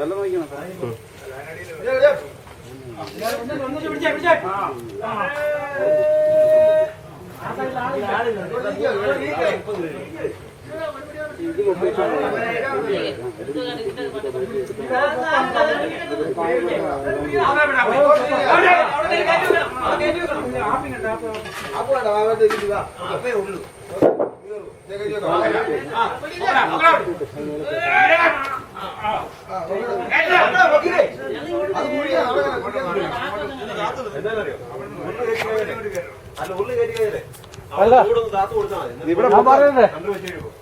അല്ല ഞാൻ പറയുന്നത്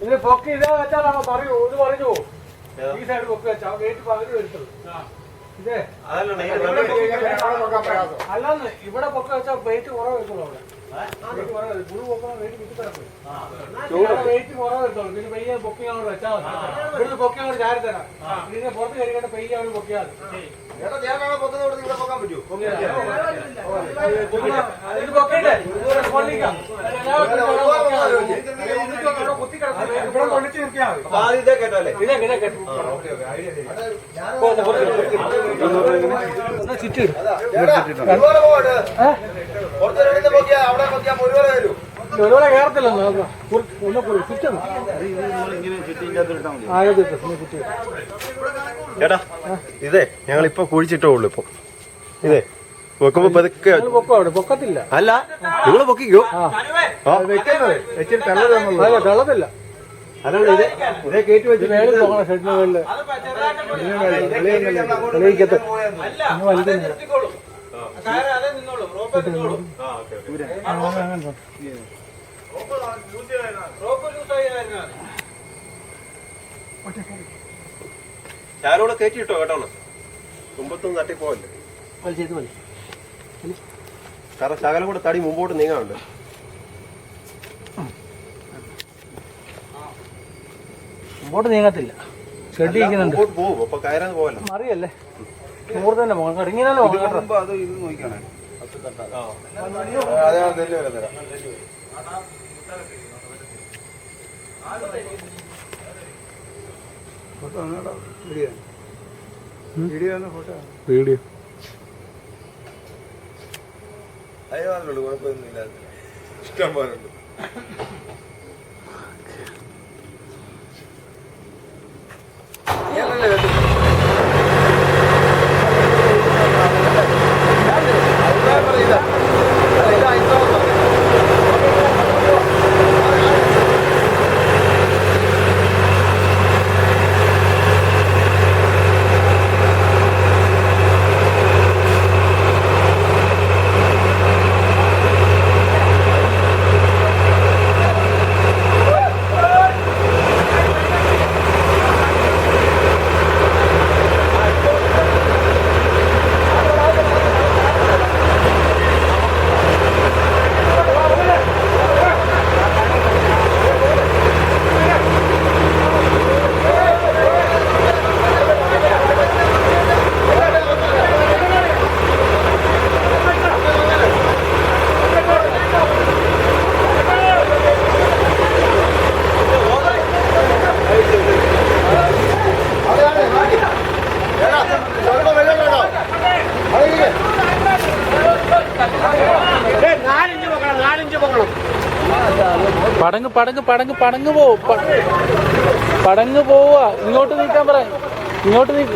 ഇതിന് പൊക്കി ഇതേ വെച്ചാലാണോ പറയൂ ഇത് പറഞ്ഞു ഈ സൈഡ് പൊക്കി വെച്ചാ ഗേറ്റ് പകുതി വരുത്തുള്ളൂ ഇതേ അല്ലാന്ന് ഇവിടെ പൊക്ക വെച്ചാൽ വെയിറ്റ് കുറവ് വരുത്തുള്ളൂ അവിടെ വെയിറ്റ് കുറവ് വരും. പുഴു പൊക്കാൻ വെയിറ്റ് കിട്ടി കിടക്കും വെയിറ്റ് കുറവ് വരുത്തുള്ളൂ പിന്നെ പയ്യെ പൊക്കി അങ്ങോട്ട് വെച്ചാൽ മതി ഇവിടുന്ന് പൊക്കി അങ്ങോട്ട് ചാരി തരാം ഇതിനെ പുറത്ത് കയറിയിട്ട് പയ്യെ അങ്ങോട്ട് പൊക്കിയാൽ ചുറ്റി ഒരുപോലെ കയറത്തില്ല ഒന്ന് ചുറ്റുന്നു ചേട്ടാ ഇതേ ഞങ്ങൾ ഇപ്പൊ കുഴിച്ചിട്ടേ ഉള്ളു ഇപ്പൊ. ഇതേ വെക്കുമ്പോ പതുക്കെ പൊക്കത്തില്ല. അല്ല നിങ്ങൾ പൊക്കിക്കോ? വെള്ളത്തില്ല അതാണ് ഇതേ. ഇതേ കയറ്റി ഇത് മേളിൽ പോകണം ഷെഡിന് മേളിൽ. വെളിയിക്കത്ത് ഇന്ന് ഞാനോടെ കയറ്റി കിട്ടോ കേട്ടോ തുമ്പത്തൊന്നും തട്ടിപ്പോവല്ലേ വലിച്ചേത് മതി കാരണം ശകലം കൂടെ തടി മുമ്പോട്ട് നീങ്ങാനുണ്ട്. മുമ്പോട്ട് നീങ്ങത്തില്ല. ഷെഡ് ഇരിക്കുന്നുണ്ട് പോകും അപ്പൊ കയറാൻ പോവല്ലോ. അറിയല്ലേ നൂറ് തന്നെ പോകണം. കടങ്ങിനാലോ അത് ഇത് നോക്കിയാണേ. വീഡിയോ. അയ്യോ അതുള്ളൂ കുഴപ്പമൊന്നുമില്ല ഇഷ്ടം പോലെ പടങ്ങ് പടങ്ങ് പടങ്ങ് പടങ്ങ് പോ പടങ്ങ് പോവാ ഇങ്ങോട്ട് നീക്കാൻ പറ. ഇങ്ങോട്ട് നീക്ക.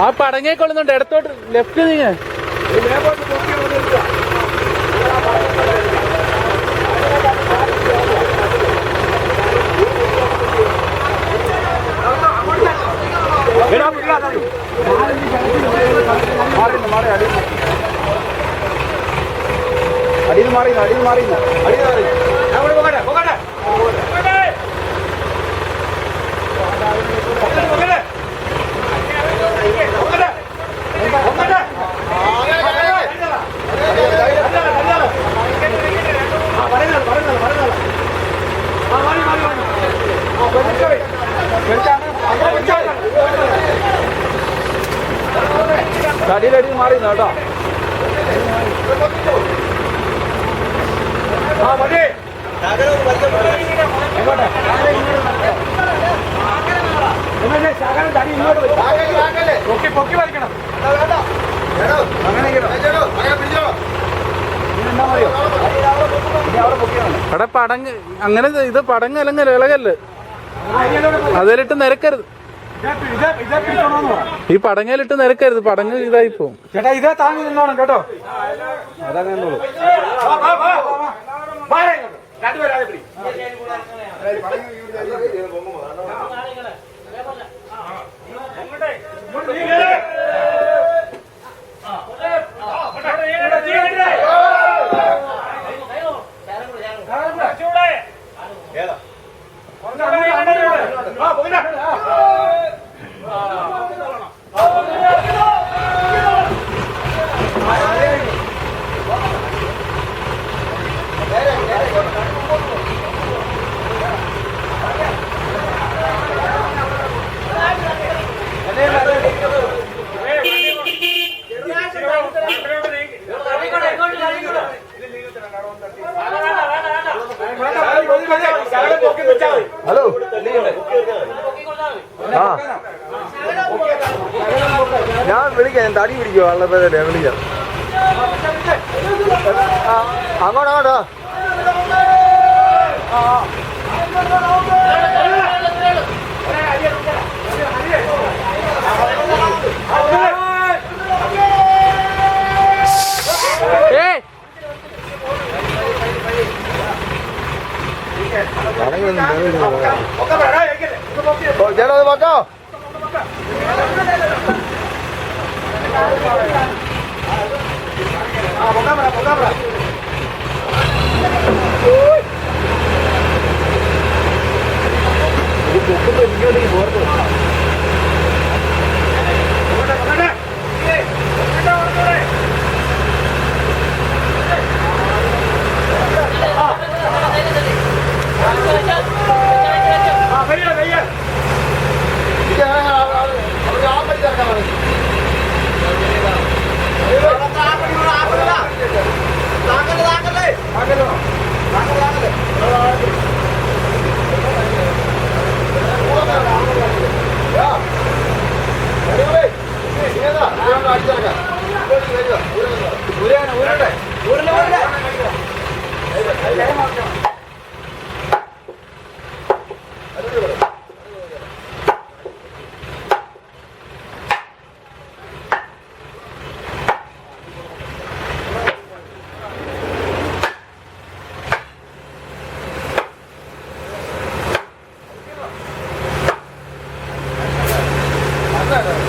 ആ പടങ്ങേ കൊള്ളുന്നുണ്ട് ഇടത്തോട്ട് ലെഫ്റ്റ് നീങ്ങ അടിയിലടി മാറി കേട്ടോ ശകലം ഒന്ന് വലിയ അങ്ങനെ തടി ഇങ്ങോട്ട് വരും. പൊക്കി പൊക്കി വലിക്കണം പടങ്ങ് അങ്ങനെ ഇത് പടങ്ങ് അല്ലെങ്കിൽ ഇളകല്ല്. അതിലിട്ട് നിരക്കരുത്. ഈ പടങ്ങലിട്ട് നിരക്കരുത്. പടങ്ങ് ഇതായി പോകും. ചേട്ടാ ഇതേ താങ്ങി നിന്നോണം കേട്ടോ. അതങ്ങനെ ഇങ്ങോട്ട്. രണ്ടുപേരാതെ പിടി. ഇങ്ങോട്ടേ, ഇങ്ങോട്ട് നീങ്ങ്. ഇങ്ങോട്ട് നീങ്ങട്ടെ, നീങ്ങട്ടെ. കുറച്ചുകൂടെ. കുറച്ചുകൂടെ നീങ്ങട്ടെ. ആ, പോയില്ല. ഹലോ. ആ. ഞാൻ വിളിക്കാം ഞാൻ തടി പിടിക്കുക വളരെ വിളിക്കാം. ആ, അങ്ങോട്ട് അങ്ങോട്ടോ ചേട്ടാ അത് പറ്റോ താങ്കൾ താങ്കളേ താങ്കൾ 在的